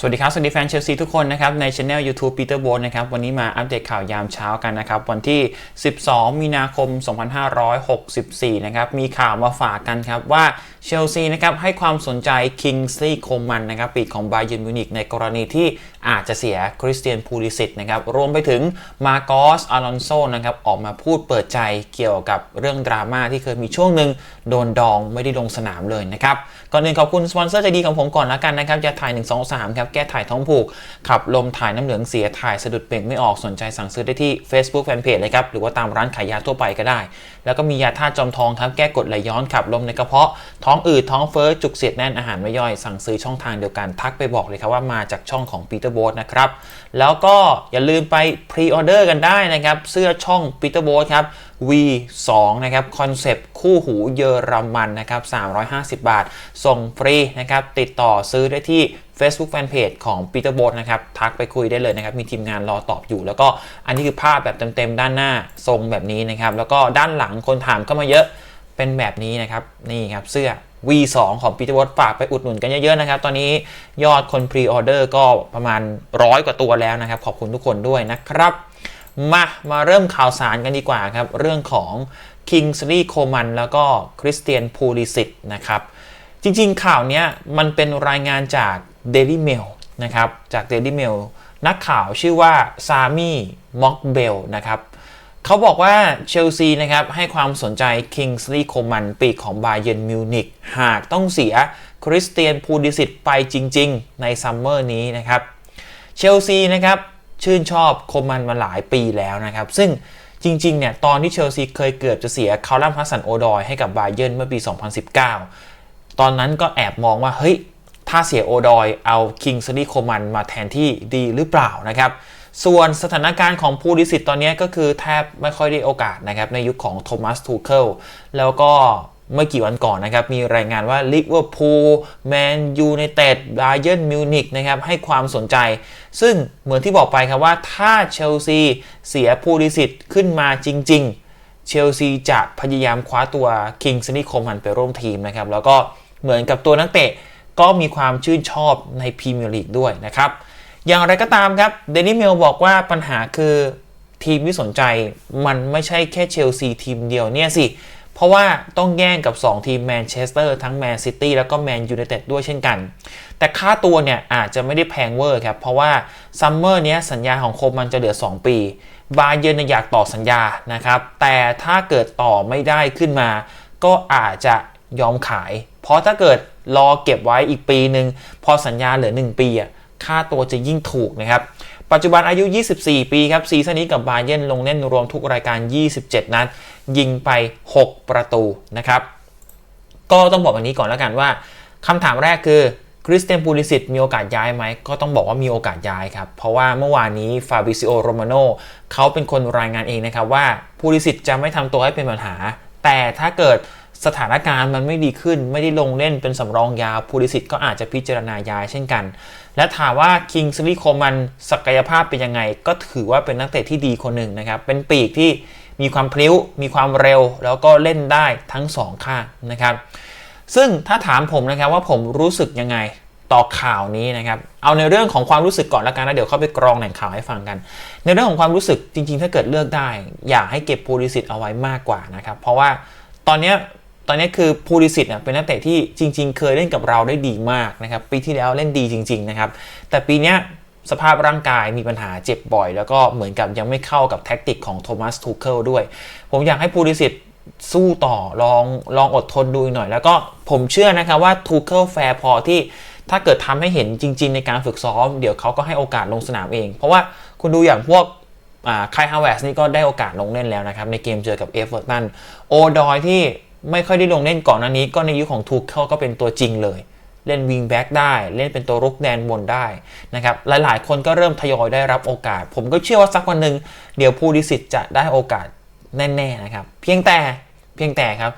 สวัสดีครับ สวัสดีแฟนเชลซีทุกคนนะครับ ในช anel YouTube Peter b o นะครับ วันนี้มาอัปเดตข่าวยามเช้ากันนะครับ วันที่ 12 มีนาคม 2564 นะครับ มีข่าวมาฝากกันครับ ว่าเชลซีนะครับ ให้ความสนใจคิงสลีย์โคมันนะครับ ปีกของบาเย r n m มิวนิกในกรณีที่อาจจะเสียคริสเตียนพูลิสิตนะครับรวมไปถึงมาโกสอลอนโซนะครับออกมาพูดเปิดใจเกี่ยวกับเรื่องดราม่าที่เคยมีช่วงหนึ่งโดนดองไม่ได้ลงสนามเลยนะครับก่อนอื่นขอบคุณสปอนเซอร์ใจดีของผมก่อนละกันนะครับยาถ่าย 1 2 3 ครับแก้ถ่ายท้องผูก ขับลมถ่ายน้ำเหลืองเสียถ่ายสะดุดเป่งไม่ออกสนใจสั่งซื้อได้ที่ Facebook Fanpage เลยครับหรือว่าตามร้านขายยาทั่วไปก็ได้ แล้วก็มียาธาตุจอมทองครับแก้กดไหลย้อนขับลมในกระเพาะท้องอืดท้องเฟ้อจุกเสียดแน่นอาหารไม่ย่อยสั่งซื้อช่องทางเดียวกันทักไปบอกเลยครับว่ามาจากช่องของ Peter b o นะครับ แล้วก็อย่าลืมไปพรีออเดอร์กันได้นะครับ เสื้อช่อง Peter b o ครับ V2 นะครับคอนเซปต์คู่หูเยอรมันนะครับ 350 บาท ส่งฟรีนะครับ ติดต่อซื้อได้ที่ Facebook Fanpage ของ Peter b o นะครับ ทักไปคุยได้เลยนะครับ มีทีมงานรอตอบอยู่ แล้วก็อันนี้คือภาพแบบเต็มๆ ด้านหน้าทรงแบบนี้นะครับ แล้วก็ด้านหลังคนถามเข้ามาเยอะเป็นแบบนี้นะครับ นี่ครับเสื้อ V2 ของ Peter b o ฝากไปอุดหนุนกันเยอะๆนะครับ ตอนนี้ยอดคนพรีออเดอร์ก็ประมาณร้อยกว่าตัวแล้วนะครับ ขอบคุณทุกคนด้วยนะครับ มามาเริ่มข่าวสารกันดีกว่าครับ เรื่องของ Kingsley Coman แล้วก็คริสเตียนพูลิสิตนะครับ จริงๆ ข่าวนี้มันเป็นรายงานจาก Daily Mail นะครับ จาก Daily Mail นักข่าวชื่อว่าซามีม็อกเบลนะครับ เขาบอกว่าเชลซีนะครับให้ความสนใจ Kingsley Coman ปีกของบาเย r n m มิวนิกหากต้องเสียคริสเตียนพูลิสิตไปจริง ๆ ในซัมเมอร์นี้นะครับเชลซีนะครับชื่นชอบโคมันมาหลายปีแล้วนะครับ ซึ่งจริงๆเนี่ยตอนที่เชลซีเคยเกือบจะเสียคาร์ลัมฮัสันโอดอยให้กับบาเย r n เมื่อปี 2019 ตอนนั้นก็แอบมองว่าเฮ้ยถ้าเสียโอดอยเอาคิงส์ลีโคมันมาแทนที่ดีหรือเปล่านะครับ ส่วนสถานการณ์ของพูลิสิตตอนนี้ก็คือแทบไม่ค่อยได้โอกาสนะครับในยุคของโทมัสทูเคิลแล้วก็เมื่อกี่วันก่อนนะครับ มีรายงานว่าลิเวอร์พูลแมนยูไนเต็ดบาเยิร์นมิวนิกนะครับ ให้ความสนใจ ซึ่งเหมือนที่บอกไปครับว่าถ้าเชลซีเสียพูลิสิตขึ้นมาจริง ๆ เชลซีจะพยายามคว้าตัวคิงส์นีโคมหันไปร่วมทีมนะครับ แล้วก็เหมือนกับตัวนักเตะก็มีความชื่นชอบในพรีเมียร์ลีกด้วยนะครับ อย่างไรก็ตามครับเดนิเมลบอกว่าปัญหาคือทีมที่สนใจมันไม่ใช่แค่เชลซีทีมเดียวเนี่ยสิ เพราะว่าต้องแย่งกับ 2 ทีมแมนเชสเตอร์ทั้งแมนซิตี้แล้วก็แมนยูไนเต็ดด้วยเช่นกัน แต่ค่าตัวเนี่ยอาจจะไม่ได้แพงเวอร์ครับ เพราะว่าซัมเมอร์นี้สัญญาของโคมันจะเหลือ 2 ปี บาเยร์นอยากต่อสัญญานะครับ แต่ถ้าเกิดต่อไม่ได้ขึ้นมา ก็อาจจะยอมขาย เพราะถ้าเกิดรอเก็บไว้อีกปีหนึ่งพอสัญญาเหลือ 1 ปีอะ ค่าตัวจะยิ่งถูกนะครับ ปัจจุบันอายุ 24 ปีครับ ซีซั่นนี้กับบาเยร์นลงเล่นรวมทุกรายการ 27 นัด ยิงไป 6 ประตูนะครับ ก็ต้องบอกแบบนี้ก่อนแล้วกันว่าคำถามแรกคือคริสเตียนปูลิสิตมีโอกาสย้ายไหม ก็ต้องบอกว่ามีโอกาสย้ายครับ เพราะว่าเมื่อวานนี้ฟาบิซิโอโรมาโนเขาเป็นคนรายงานเองนะครับว่าปูลิสิตจะไม่ทำตัวให้เป็นปัญหา แต่ถ้าเกิดสถานการณ์มันไม่ดีขึ้น ไม่ได้ลงเล่นเป็นสำรองยาวพูลิสิตก็อาจจะพิจารณาย้ายเช่นกัน และถามว่าคิงสลีโคมันศักยภาพเป็นยังไง ก็ถือว่าเป็นนักเตะที่ดีคนหนึ่งนะครับ เป็นปีกที่มีความพลิ้ว มีความเร็ว แล้วก็เล่นได้ทั้งสองข้างนะครับ ซึ่งถ้าถามผมนะครับว่าผมรู้สึกยังไงต่อข่าวนี้นะครับ เอาในเรื่องของความรู้สึกก่อนแล้วกันนะเดี๋ยวเข้าไปกรองแหล่งข่าวให้ฟังกัน ในเรื่องของความรู้สึกจริง ๆ ถ้าเกิดเลือกได้ อยากให้เก็บโพลิสิตเอาไว้มากกว่านะครับ เพราะว่าตอนนี้ ตอนนี้คือพูลิสิตเป็นนักเตะที่จริง ๆ เคยเล่นกับเราได้ดีมากนะครับปีที่แล้วเล่นดีจริง ๆ นะครับ แต่ปีนี้สภาพร่างกายมีปัญหาเจ็บบ่อย แล้วก็เหมือนกับยังไม่เข้ากับแท็กติกของโทมัสทูเคิลด้วย ผมอยากให้พูลิสิตสู้ต่อลองลองอดทนดูหน่อย แล้วก็ผมเชื่อนะครับว่าทูเคิลแฟร์พอที่ถ้าเกิดทำให้เห็นจริง ๆ ในการฝึกซ้อม เดี๋ยวเขาก็ให้โอกาสลงสนามเอง เพราะว่าคุณดูอย่างพวกคายฮาวเวสนี่ก็ได้โอกาสลงเล่นแล้วนะครับในเกมเจอกับเอฟเวอร์ตันโอดอยที่ ไม่ค่อยได้ลงเล่นก่อนอันนี้ ก็ในยุคของทูเคิลก็เป็นตัวจริงเลย เล่นวิงแบ็กได้ เล่นเป็นตัวรุกแดนบนได้นะครับหลายๆ คนก็เริ่มทยอยได้รับโอกาส ผมก็เชื่อว่าสักวันหนึ่งเดี๋ยวผู้ดิสิตจะได้โอกาสแน่ๆนะครับ เพียงแต่เพียงแต่ครับ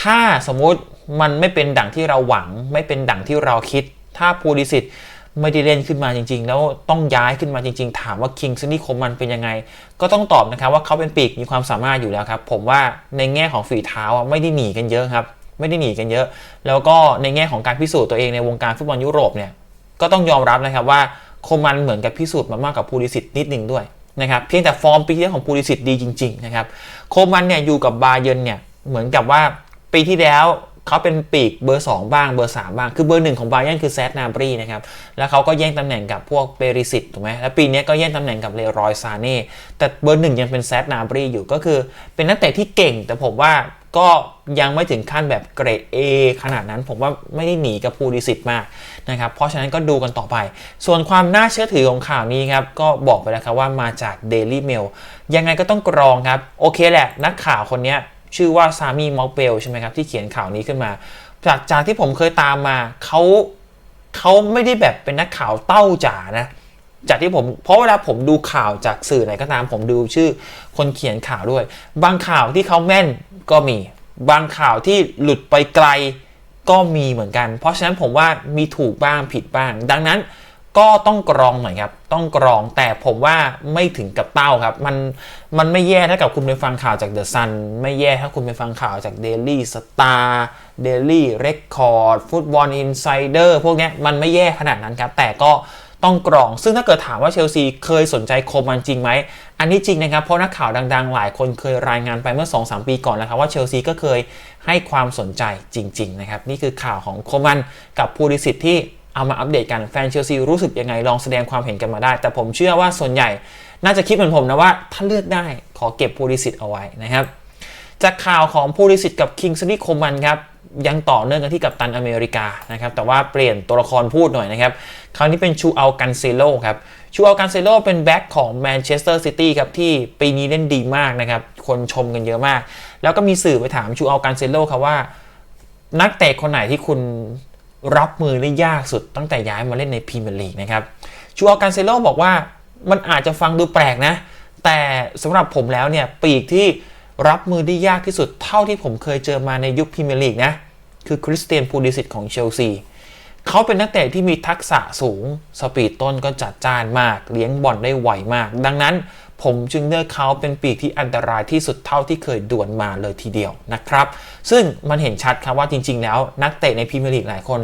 ถ้าสมมุติมันไม่เป็นดั่งที่เราหวัง ไม่เป็นดั่งที่เราคิด ถ้าผู้ดิสิต ไม่ได้เล่นขึ้นมาจริง ๆ แล้วต้องย้ายขึ้นมาจริง ๆ ถามว่าคิงซ์นี่คมมันเป็นยังไง ก็ต้องตอบนะครับว่าเขาเป็นปีกมีความสามารถอยู่แล้วครับ ผมว่าในแง่ของฝีเท้าไม่ได้หนีกันเยอะครับ ไม่ได้หนีกันเยอะ แล้วก็ในแง่ของการพิสูจน์ตัวเองในวงการฟุตบอลยุโรปเนี่ยก็ต้องยอมรับนะครับว่าโคมันเหมือนกับพิสูจน์มามากกับภูริสิทธินิดหนึ่งด้วยนะครับเพียงแต่ฟอร์มปีที่แลของภูริสิทธิ์ดีจริงๆนะครับโคมันเนี่ยอยู่กับบาเยนเนี่ยเหมือนกับว่าปีที่แล้ว เขาเป็นปีกเบอร์ 2 บ้างเบอร์ 3 บ้าง คือเบอร์หนึ่งของบาเยร์นคือแซดนาบรีนะครับ แล้วเขาก็แย่งตำแหน่งกับพวกเปริสิตถูกไหมแล้วปีนี้ก็แย่งตำแหน่งกับเลรอยซาเน่แต่เบอร์หนึ่งยังเป็นแซดนาบรีอยู่ก็คือเป็นนักเตะที่เก่ง แต่ผมว่าก็ยังไม่ถึงขั้นแบบเกรด A ขนาดนั้นผมว่าไม่ได้หนีกับภูริสิทธิ์มากนะครับ เพราะฉะนั้นก็ดูกันต่อไป ส่วนความน่าเชื่อถือของข่าวนี้ครับ ก็บอกไปแล้วครับว่ามาจาก Daily Mail ยังไงก็ต้องกรองครับ โอเคแหละ นักข่าวคนนี้ ชื่อว่าซามีมอลเบลใช่ไหมครับที่เขียนข่าวนี้ขึ้นมา จากจากที่ผมเคยตามมาเขาเขาไม่ได้แบบเป็นนักข่าวเต้าจ๋านะจากที่ผมเพราะเวลาผมดูข่าวจากสื่อไหนก็ตามผมดูชื่อคนเขียนข่าวด้วย บางข่าวที่เขาแม่นก็มี บางข่าวที่หลุดไปไกลก็มีเหมือนกัน เพราะฉะนั้นผมว่ามีถูกบ้างผิดบ้าง ดังนั้น ก็ต้องกรองหน่อยครับ ต้องกรองแต่ผมว่าไม่ถึงกับเต้าครับ มันมันไม่แย่ถ้ากับคุณไปฟังข่าวจากเดอะซันไม่แย่ถ้าคุณไปฟังข่าวจาก Daily Star Daily Record ฟุตบอลอินไซเดอร์พวกนี้มันไม่แย่ขนาดนั้นครับ แต่ก็ต้องกรอง ซึ่งถ้าเกิดถามว่าเชลซีเคยสนใจโคมันจริงไหม อันนี้จริงนะครับ เพราะนักข่าวดังๆ หลายคนเคยรายงานไปเมื่อ 2-3 ปีก่อนแล้วครับว่าเชลซีก็เคยให้ความสนใจจริง ๆ นะครับ นี่คือข่าวของโคมันกับพูริสิทธิ์ที่ เอามาอัปเดตกันแฟนเชลซีรู้สึกยังไงลองแสดงความเห็นกันมาได้ แต่ผมเชื่อว่าส่วนใหญ่น่าจะคิดเหมือนผมนะว่า ถ้าเลือกได้ขอเก็บพูริสิทธ์เอาไว้นะครับ จากข่าวของพูริสิทธ์กับคิงส์ลีโคมันครับยังต่อเนื่องกันที่กับตันอเมริกานะครับแต่ว่าเปลี่ยนตัวละครพูดหน่อยนะครับ คราวนี้เป็นชูอัลกันเซโลครับชูอัลกันเซโลเป็นแบ็กของแมนเชสเตอร์ซิตี้ครับที่ปีนี้เล่นดีมากนะครับ คนชมกันเยอะมาก แล้วก็มีสื่อไปถามชูอัลกันเซโลครับว่า นักเตะคนไหนที่คุณ รับมือได้ยากสุดตั้งแต่ย้ายมาเล่นในพรีเมียร์ลีกนะครับชูอัลกันเซโลบอกว่ามันอาจจะฟังดูแปลกนะ แต่สำหรับผมแล้วเนี่ยปีกที่รับมือได้ยากที่สุดเท่าที่ผมเคยเจอมาในยุคพรีเมียร์ลีกนะคือคริสเตียนพูดิสิตของเชลซีเขาเป็นนักเตะที่มีทักษะสูง สปีดต้นก็จัดจ้านมาก เลี้ยงบอลได้ไวมาก ดังนั้น ผมจึงเลือกเขาเป็นปีกที่อันตรายที่สุดเท่าที่เคยด่วนมาเลยทีเดียวนะครับ ซึ่งมันเห็นชัดครับว่าจริง ๆ แล้ว นักเตะในพรีเมียร์ลีกหลายคน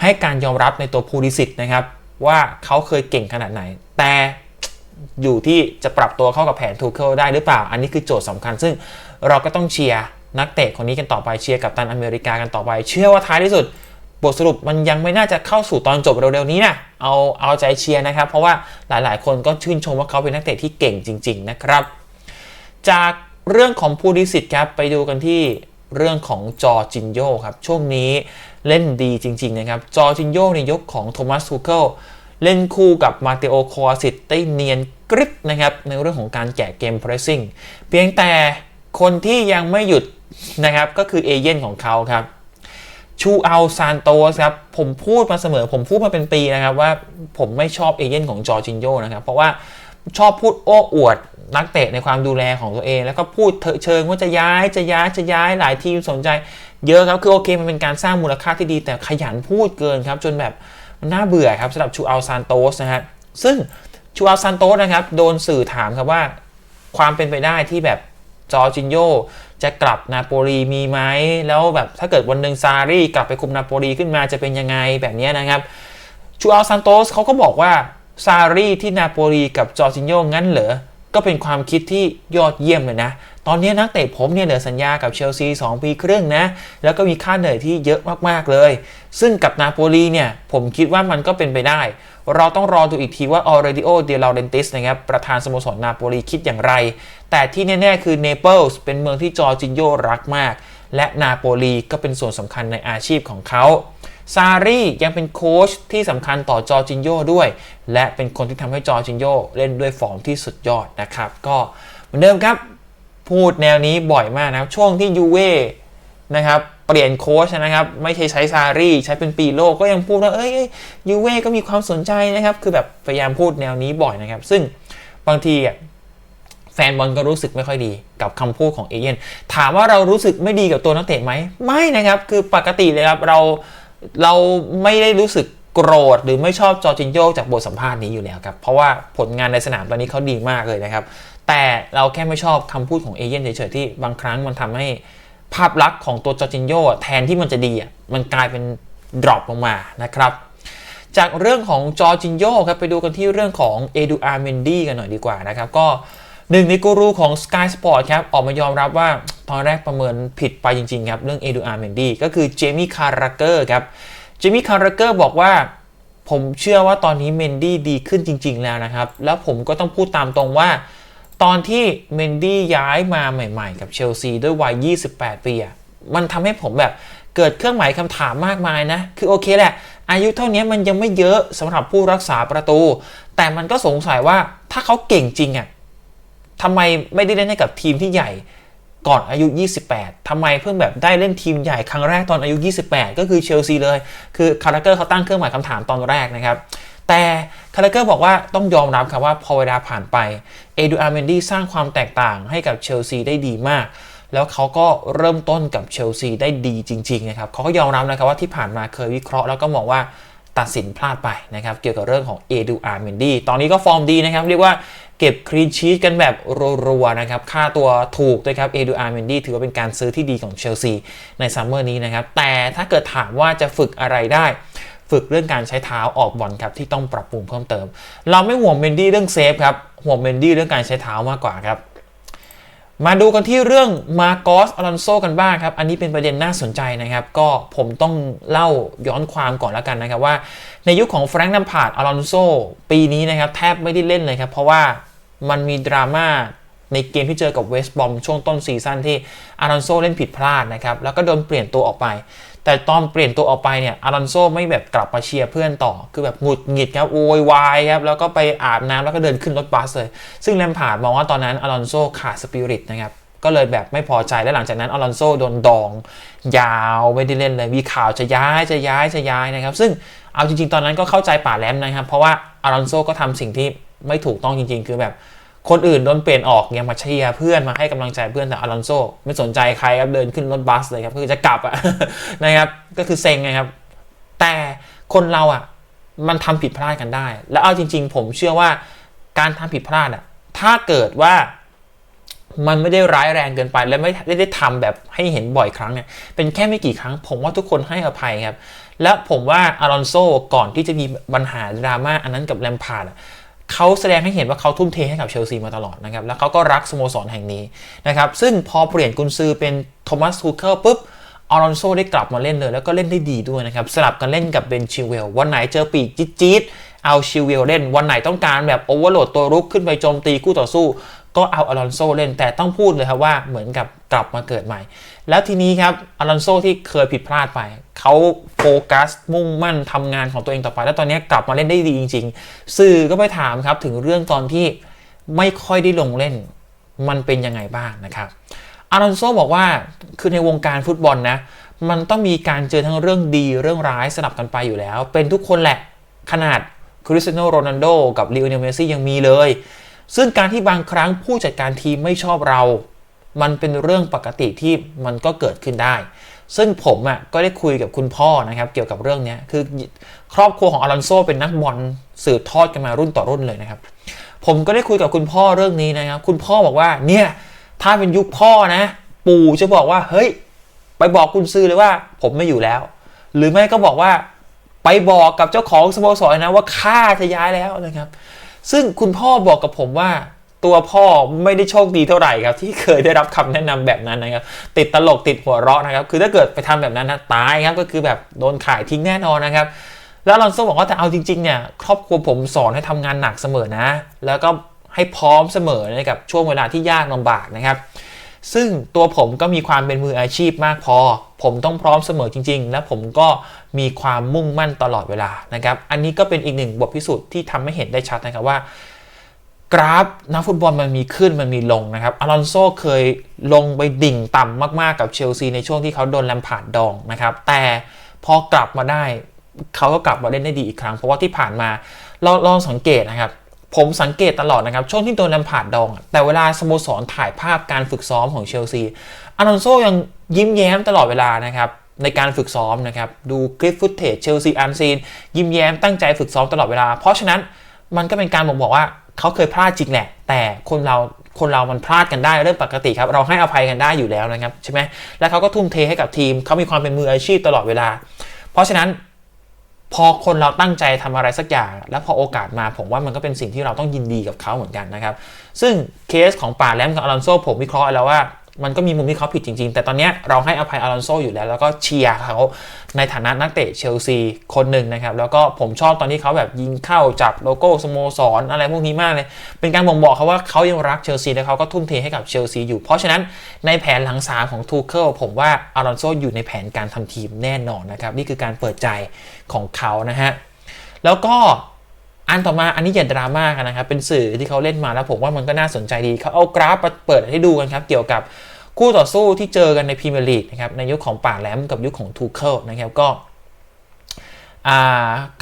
ให้การยอมรับในตัวพูดิสิตนะครับ ว่าเขาเคยเก่งขนาดไหน แต่อยู่ที่จะปรับตัวเข้ากับแผนทูเคิลได้หรือเปล่า อันนี้คือโจทย์สำคัญ ซึ่งเราก็ต้องเชียร์นักเตะคนนี้กันต่อไปเชียร์กับตันอเมริกากันต่อไป เชื่อว่าท้ายที่สุด บทสรุปมันยังไม่น่าจะเข้าสู่ตอนจบเร็วๆนี้นะ เอาเอาใจเชียร์นะครับ เพราะว่าหลายๆ คนก็ชื่นชมว่าเขาเป็นนักเตะที่เก่งจริง ๆ นะครับ จากเรื่องของพูดิสิตครับ ไปดูกันที่เรื่องของจอจินโยครับ ช่วงนี้เล่นดีจริง ๆ นะครับ จอจินโยในยกของโทมัสทูเคิลเล่นคู่กับมาเตโอควาสิตได้เนียนกริบนะครับ ในเรื่องของการแกะเกมเพรสซิ่งเพียงแต่คนที่ยังไม่หยุดนะครับก็คือเอเย่นของเขาครับ ชูอัลซานโตสครับผมพูดมาเสมอ ผมพูดมาเป็นปีนะครับว่าผมไม่ชอบเอเย่นของจอร์จินโยนะครับ เพราะว่าชอบพูดโอ้อวดนักเตะในความดูแลของตัวเอง แล้วก็พูดเชิงว่าจะย้ายจะย้ายจะย้ายหลายทีมสนใจ เยอะครับคือโอเคมันเป็นการสร้างมูลค่าที่ดีแต่ขยันพูดเกินครับ จนแบบมันน่าเบื่อครับสำหรับชูอัลซานโตสนะฮะซึ่งชูอัลซานโตสนะครับโดนสื่อถามครับว่าความเป็นไปได้ที่แบบจอร์จินโย จะกลับนาโปลีมีไหมแล้วแบบถ้าเกิดวันหนึ่งซารีกลับไปคุมนาโปลีขึ้นมาจะเป็นยังไงแบบนี้นะครับชูอัลซานโตสเขาก็บอกว่าซารีที่นาโปลีกับจอร์จินโยงั้นเหรอก็เป็นความคิดที่ยอดเยี่ยมเลยนะ ตอนนี้นักเตะผมเนี่ยเหลือสัญญากับเชลซี 2 ปีครึ่งนะ แล้วก็มีค่าเหนื่อยที่เยอะมากๆเลย ซึ่งกับนาโปลีเนี่ย ผมคิดว่ามันก็เป็นไปได้ เราต้องรอดูอีกทีว่าออเรดิโอเดลาเรนติสนะครับ ประธานสโมสรนาโปลีคิดอย่างไร แต่ที่แน่ ๆ คือเนเปิลส์เป็นเมืองที่จอร์จินโยรักมาก และนาโปลีก็เป็นส่วนสำคัญในอาชีพของเขาซารียังเป็นโค้ชที่สำคัญต่อจอร์จินโยด้วย และเป็นคนที่ทำให้จอร์จินโยเล่นด้วยฟอร์มที่สุดยอดนะครับ ก็เหมือนเดิมครับ พูดแนวนี้บ่อยมากนะครับ ช่วงที่ยูเว่นะครับเปลี่ยนโค้ชนะครับ ไม่ใช่ใช้ซารีใช้เป็นปีโลก็ยังพูดว่าเอ้ยยูเว่ก็มีความสนใจนะครับ คือแบบพยายามพูดแนวนี้บ่อยนะครับ ซึ่งบางทีอะแฟนบอลก็รู้สึกไม่ค่อยดีกับคำพูดของเอเย่นถามว่าเรารู้สึกไม่ดีกับตัวนักเตะไหมไม่นะครับ คือปกติเลยครับเราเราไม่ได้รู้สึกโกรธหรือไม่ชอบจอร์จินโยจากบทสัมภาษณ์นี้อยู่แล้วครับ เพราะว่าผลงานในสนามตอนนี้เขาดีมากเลยนะครับ แต่เราแค่ไม่ชอบคำพูดของเอเย่นเฉยๆที่บางครั้งมันทำให้ภาพลักษณ์ของตัวจอร์จินโยแทนที่มันจะดีอะมันกลายเป็นดรอปลงมานะครับ จากเรื่องของจอร์จินโยครับไปดูกันที่เรื่องของเอดูอาร์เมนดี้กันหน่อยดีกว่านะครับก็หนึ่งในกูรูของ Sky Sport ครับ ออกมายอมรับว่าตอนแรกประเมินผิดไปจริง ๆ ครับ เรื่องเอดูอาร์เมนดี้ก็คือเจมี่คาราเกอร์ครับเจมี่คาราเกอร์บอกว่า ผมเชื่อว่าตอนนี้เมนดี้ดีขึ้นจริง ๆ แล้วนะครับ แล้วผมก็ต้องพูดตามตรงว่า ตอนที่เมนดี้ย้ายมาใหม่ๆ กับเชลซีด้วยวัย 28 ปีอะมันทำให้ผมแบบเกิดเครื่องหมายคำถามมากมายนะ คือโอเคแหละ อายุเท่านี้มันยังไม่เยอะสำหรับผู้รักษาประตู แต่มันก็สงสัยว่าถ้าเขาเก่งจริงอะทำไมไม่ได้เล่นให้กับทีมที่ใหญ่ก่อนอายุ 28ทำไมเพิ่งแบบได้เล่นทีมใหญ่ครั้งแรกตอนอายุ 28 ก็คือเชลซีเลย คือคาราเกอร์เขาตั้งเครื่องหมายคำถามตอนแรกนะครับ แต่คาราเกอร์บอกว่าต้องยอมรับครับว่าพอเวลาผ่านไปเอดูอาร์เมนดี้สร้างความแตกต่างให้กับเชลซีได้ดีมาก แล้วเขาก็เริ่มต้นกับเชลซีได้ดีจริงๆนะครับเขาก็ยอมรับนะครับว่าที่ผ่านมาเคยวิเคราะห์แล้วก็มองว่าตัดสินพลาดไปนะครับ เกี่ยวกับเรื่องของเอดูอาร์เมนดี้ตอนนี้ก็ฟอร์มดีนะครับ เรียกว่าเก็บครีนชีสกันแบบรัวๆนะครับ ค่าตัวถูกด้วยครับเอดูอาร์เมนดี้ถือว่าเป็นการซื้อที่ดีของเชลซีในซัมเมอร์นี้นะครับ แต่ถ้าเกิดถามว่าจะฝึกอะไรได้ ฝึกเรื่องการใช้เท้าออกบอลครับที่ต้องปรับปรุงเพิ่มเติม เราไม่ห่วงเมนดี้เรื่องเซฟครับห่วงเมนดี้เรื่องการใช้เท้ามากกว่าครับมาดูกันที่เรื่องมาโกสอลอนโซกันบ้างครับ อันนี้เป็นประเด็นน่าสนใจนะครับ ก็ผมต้องเล่าย้อนความก่อนแล้วกันนะครับว่า ในยุคขของแฟรงค์นัมพาร์ดอลอนโซปีนี้นะครับแทบไม่ได้เล่นเลยครับ เพราะว่ามันมีดราม่าในเกมที่เจอกับเวสต์บอมช่วงต้นซีซั่นที่อารอนโซเล่นผิดพลาดนะครับ แล้วก็โดนเปลี่ยนตัวออกไป แต่ตอนเปลี่ยนตัวออกไปเนี่ยอารอนโซไม่แบบกลับมาเชียร์เพื่อนต่อ คือแบบหงุดหงิดครับโวยวายครับ แล้วก็ไปอาบน้ำแล้วก็เดินขึ้นรถบัสเลย ซึ่งแลมพาร์ดมองว่าตอนนั้นอารอนโซขาดสปิริตนะครับก็เลยแบบไม่พอใจและหลังจากนั้นอลอนโซโดนดอง ยาวไม่ได้เล่นเลยมีข่าวจะย้ายจะย้ายจะย้ายนะครับ ซึ่งเอาจริงๆ ตอนนั้นก็เข้าใจป่าแลมนะครับ เพราะว่าอลอนโซก็ทำสิ่งที่ไม่ถูกต้องจริงๆ คือแบบ คนอื่นโดนเปลี่ยนออกยังมาเชียร์เพื่อนมาให้กำลังใจเพื่อนแต่อลอนโซไม่สนใจใครครับเดินขึ้นรถบัสเลยครับคือจะกลับอะนะครับก็คือเซ็งไงครับ แต่คนเราอะมันทำผิดพลาดกันได้ แล้วเอาจริง ๆ ผมเชื่อว่าการทำผิดพลาดอะถ้าเกิดว่ามันไม่ได้ร้ายแรงเกินไป และไม่ได้ได้ทำแบบให้เห็นบ่อยครั้งเนี่ยเป็นแค่ไม่กี่ครั้ง ผมว่าทุกคนให้อภัยครับ และผมว่าอารอนโซก่อนที่จะมีปัญหาดราม่าอันนั้นกับแลมพาร์ด เขาแสดงให้เห็นว่าเขาทุ่มเทให้กับเชลซีมาตลอดนะครับ แล้วเขาก็รักสโมสรแห่งนี้นะครับ ซึ่งพอเปลี่ยนกุนซือเป็นโทมัสทูเคิลปุ๊บอารอนโซได้กลับมาเล่นเลย แล้วก็เล่นได้ดีด้วยนะครับ สลับกันเล่นกับเบนชิเวล วันไหนเจอปีกจี๊ดเอาชิเวลเล่น วันไหนต้องการแบบโอเวอร์โหลดตัวรุกขึ้นไปโจมตีคู่ต่อสู้ ก็เอาอลอนโซเล่น แต่ต้องพูดเลยครับว่าเหมือนกับกลับมาเกิดใหม่ แล้วทีนี้ครับอลอนโซที่เคยผิดพลาดไป เขาโฟกัสมุ่งมั่นทำงานของตัวเองต่อไป แล้วตอนนี้กลับมาเล่นได้ดีจริง ๆ สื่อก็ไปถามครับถึงเรื่องตอนที่ไม่ค่อยได้ลงเล่น มันเป็นยังไงบ้างนะครับอารอนโซบอกว่าคือในวงการฟุตบอลนะมันต้องมีการเจอทั้งเรื่องดีเรื่องร้ายสลับกันไปอยู่แล้ว เป็นทุกคนแหละขนาดคริสเตียโนโรนัลโดกับลิโอเนลเมซี่ยังมีเลย ซึ่งการที่บางครั้งผู้จัดการทีมไม่ชอบเรา มันเป็นเรื่องปกติที่มันก็เกิดขึ้นได้ ซึ่งผมอะก็ได้คุยกับคุณพ่อนะครับเกี่ยวกับเรื่องนี้คือครอบครัวของอลอนโซเป็นนักบอลสืบทอดกันมารุ่นต่อรุ่นเลยนะครับ ผมก็ได้คุยกับคุณพ่อเรื่องนี้นะครับ คุณพ่อบอกว่าเนี่ยถ้าเป็นยุคพ่อนะ ปู่จะบอกว่าเฮ้ย ไปบอกคุณซื้อเลยว่า ผมไม่อยู่แล้ว หรือไม่ก็บอกว่าไปบอกกับเจ้าของสโมสรนะว่าข้าจะย้ายแล้วนะครับ ซึ่งคุณพ่อบอกกับผมว่า ตัวพ่อไม่ได้โชคดีเท่าไหร่ครับ ที่เคยได้รับคำแนะนำแบบนั้นนะครับ ติดตลกติดหัวเราะนะครับ คือถ้าเกิดไปทำแบบนั้นนะตายครับก็คือแบบโดนขายทิ้งแน่นอนนะครับแล้วลอนโซบอกว่าแต่เอาจริงๆเนี่ยครอบครัวผมสอนให้ทำงานหนักเสมอนะ แล้วก็ให้พร้อมเสมอในกับช่วงเวลาที่ยากลำบากนะครับ ซึ่งตัวผมก็มีความเป็นมืออาชีพมากพอ ผมต้องพร้อมเสมอจริง ๆ และผมก็มีความมุ่งมั่นตลอดเวลานะครับ อันนี้ก็เป็นอีกหนึ่งบทพิสูจน์ที่ทำให้เห็นได้ชัดนะครับว่า กราฟนักฟุตบอลมันมีขึ้นมันมีลงนะครับอลอนโซเคยลงไปดิ่งต่ำมากๆกับเชลซีในช่วงที่เขาโดนแลมพาร์ดดองนะครับ แต่พอกลับมาได้เขาก็กลับมาเล่นได้ดีอีกครั้ง เพราะว่าที่ผ่านมาเราลองสังเกตนะครับ ผมสังเกตตลอดนะครับ ช่วงที่โดนแลมพาร์ดดอง แต่เวลาสโมสรถ่ายภาพการฝึกซ้อมของเชลซีอลอนโซยังยิ้มแย้มตลอดเวลานะครับในการฝึกซ้อมนะครับ ดูคลิปฟุตเทจเชลซีอันซีนยิ้มแย้มตั้งใจฝึกซ้อมตลอดเวลา เพราะฉะนั้นมันก็เป็นการบ่งบอกว่า เขาเคยพลาดจริงแหละ แต่คนเราคนเรามันพลาดกันได้เรื่องปกติครับ เราให้อภัยกันได้อยู่แล้วนะครับใช่ไหมแล้วเขาก็ทุ่มเทให้กับทีมเขามีความเป็นมืออาชีพตลอดเวลา เพราะฉะนั้นพอคนเราตั้งใจทำอะไรสักอย่าง แล้วพอโอกาสมาผมว่ามันก็เป็นสิ่งที่เราต้องยินดีกับเขาเหมือนกันนะครับ ซึ่งเคสของป่าแลมกับอลอนโซผมวิเคราะห์แล้วว่า มันก็มีมุมที่เขาผิดจริง ๆ แต่ตอนนี้เราให้อภัยอลอนโซอยู่แล้ว แล้วก็เชียร์เขาในฐานะนักเตะเชลซีคนหนึ่งนะครับ แล้วก็ผมชอบตอนที่เขาแบบยิงเข้าจับโลโก้สโมสรออะไรพวกนี้มากเลย เป็นการบ่งบอกเขาว่าเขายังรักเชลซีและเขาก็ทุ่มเทให้กับเชลซีอยู่ เพราะฉะนั้นในแผนหลังสามของทูเคิลผมว่าอลอนโซอยู่ในแผนการทำทีมแน่นอนนะครับ นี่คือการเปิดใจของเขานะฮะ แล้วก็ อันต่อมาอันนี้อย่าดราม่ากันนะครับ เป็นสื่อที่เขาเล่นมาแล้วผมว่ามันก็น่าสนใจดีเขาเอากราฟมาเปิดให้ดูกันครับ เกี่ยวกับคู่ต่อสู้ที่เจอกันในพรีเมียร์ลีกนะครับในยุคของป่าแหลมกับยุคของทูเคิลนะครับก็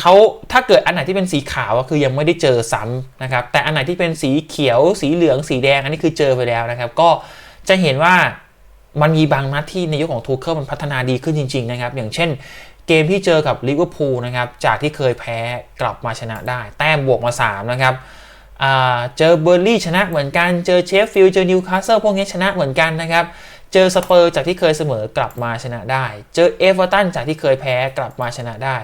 เขาถ้าเกิดอันไหนที่เป็นสีขาวก็คือยังไม่ได้เจอซ้ำนะครับ แต่อันไหนที่เป็นสีเขียว สีเหลืองสีแดงอันนี้คือเจอไปแล้วนะครับ ก็จะเห็นว่ามันมีบางนัดที่ในยุคของทูเคิลมันพัฒนาดีขึ้นจริง ๆ นะครับ อย่างเช่น เกมที่เจอกับลิเวอร์พูลนะครับจากที่เคยแพ้กลับมาชนะได้ แต้มบวกมา 3 นะครับเจอเบอร์ลี่ชนะเหมือนกัน เจอเชฟฟิลด์เจอนิวคาสเซิลพวกนี้ชนะเหมือนกันนะครับ เจอสเปอร์จากที่เคยเสมอกลับมาชนะได้ เจอเอเวอร์ตันจากที่เคยแพ้กลับมาชนะได้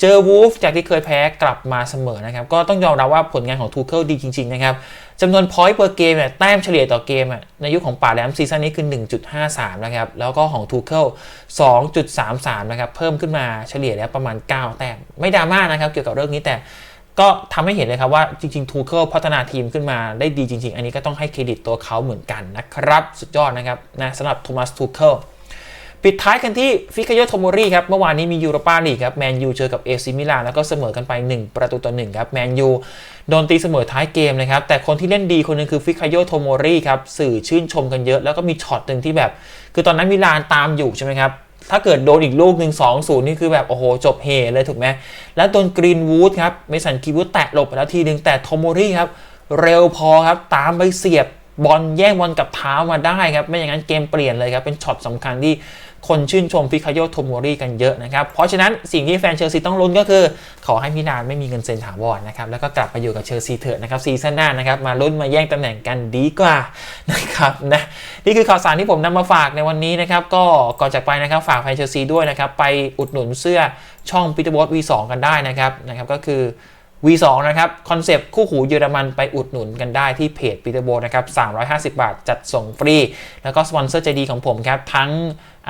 เจอวูฟจากที่เคยแพ้กลับมาเสมอนะครับ ก็ต้องยอมรับว่าผลงานของทูเคิลดีจริง ๆ นะครับจำนวนพอยต์ per เกมเนี่ยแต้มเฉลี่ยต่อเกมอะในยุคของป่าแหลมซีซั่นนี้คือ 1.53 นะครับ แล้วก็ของทูเคิล2.33 นะครับ เพิ่มขึ้นมาเฉลี่ยแล้วประมาณ 9 แต้ม ไม่ดราม่านะครับเกี่ยวกับเรื่องนี้แต่ ก็ทำให้เห็นเลยครับว่าจริงๆทูเคิลพัฒนาทีมขึ้นมาได้ดีจริง ๆ อันนี้ก็ต้องให้เครดิตตัวเขาเหมือนกันนะครับ สุดยอดนะครับนะสำหรับโทมัสทูเคิลปิดท้ายกันที่ฟิกาโยโทโมริครับเมื่อวานนี้มียูโรปาลีกครับแมนยูเจอกับเอซิมิลานแล้วก็เสมอกันไป 1 ประตูต่อ1ครับแมนยูโดนตีเสมอท้ายเกมนะครับแต่คนที่เล่นดีคนหนึงคือฟิกาโยโทโมริครับสื่อชื่นชมกันเยอะ แล้วก็มีช็อตหนึ่งที่แบบ คือตอนนั้นมิลานตามอยู่ใช่ไหมครับ ถ้าเกิดโดนอีกลูกหนึ่งสองศูนย์นี่คือแบบโอ้โห จบเฮเลยถูกไหมแล้วโดนกรีนวูดครับเมสันกีวูดแตะหลบไปแล้วทีหนึ่งแต่โทโมรี่ครับ เร็วพอครับ ตามไปเสียบบอลแย่งบอลกับเท้ามาได้ครับ ไม่อย่างนั้นเกมเปลี่ยนเลยครับ เป็นช็อตสำคัญที่ คนชื่นชมฟิคาโยโทโมริกันเยอะนะครับ เพราะฉะนั้นสิ่งที่แฟนเชลซีต้องลุ้นก็คือ ขอให้มิลานไม่มีเงินเซ็นถาวรนะครับ แล้วก็กลับมาอยู่กับเชลซีเถอะนะครับซีซั่นหน้านะครับ มาลุ้นมาแย่งตำแหน่งกันดีกว่านะครับนะนี่คือข่าวสารที่ผมนำมาฝากในวันนี้นะครับ ก็ก่อนจากไปนะครับฝากแฟนเชลซีด้วยนะครับไปอุดหนุนเสื้อช่องปีเตอร์บอส V2 กันได้นะครับนะครับก็คือ V2 นะครับคอนเซปต์คู่หูเยอรมันไปอุดหนุนกันได้ที่เพจปีเตอร์โบนะครับ350 บาทจัดส่งฟรี แล้วก็สปอนเซอร์ใจดีของผมครับ ทั้ง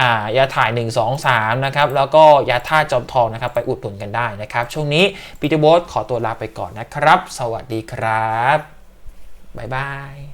อ่ายาถ่าย 1 2 3 นะครับ แล้วก็ยาท่าจอมทองนะครับ ไปอุดหนุนกันได้นะครับ ช่วงนี้ปีเตอร์โบขอตัวลาไปก่อนนะครับ สวัสดีครับ บ๊ายบาย